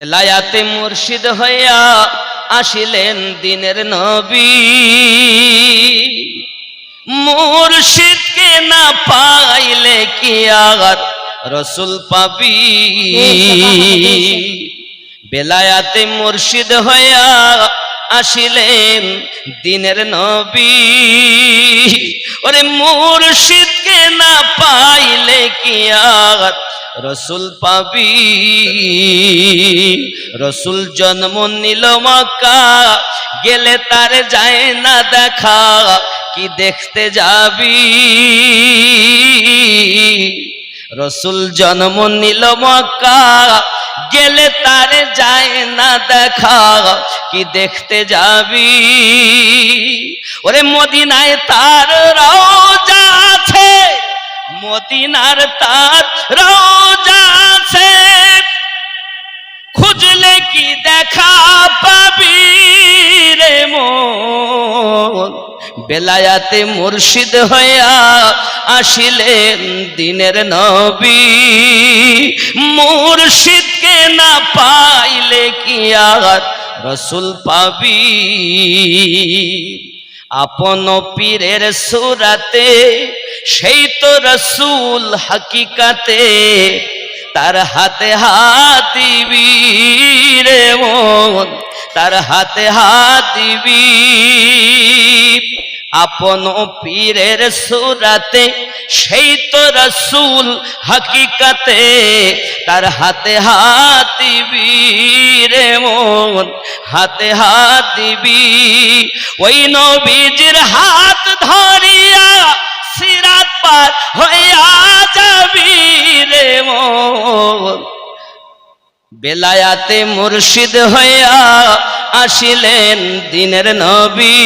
লায়াতে মুর্শিদ হইয়া আসিলেন দিনের নবী। মুর্শিদকে না পাইলে কি আর রসুল পাবি? বেলায়াতে মুর্শিদ হইয়া আসিলেন দিনের নবী। ওরে মুর্শিদকে না পাইলে কি আর? রসুল পাবি, রসুল জন্ম নিল মক্কা, গেলে তার যায় না দেখা, কি দেখতে যাবি? রসুল জন্ম নিল মক্কা গেলে তার যায় না দেখা, কি দেখতে যাবি? ওরে মদিনায় তার রওজা আছে, মদিনার তার রওজা আছে। খুঁজলে কি দেখা পাবি? বেলায়াতে মুর্শিদ হইয়া আসিলেন দিনের নবী। মুর্শিদকে না পাইলে কি আর রসুল পাবি? আপন পীরের সুরাতে সেই তো রসুল হাকিকাতে তার হাতে হাত দিবি রে মন, তার হাতে হাত দিবি। আপন পীরের সুরাতে, সেই তো রসুল হাকিকাতে, তার হাতে হাত দিবি রে মন, হাতে হাত ওই নবীজির হাত ধরিয়া সিরাত পার হইয়া যাবি রে মন। বেলায়াতে মুর্শিদ হইয়া আসিলেন দিনের নবী।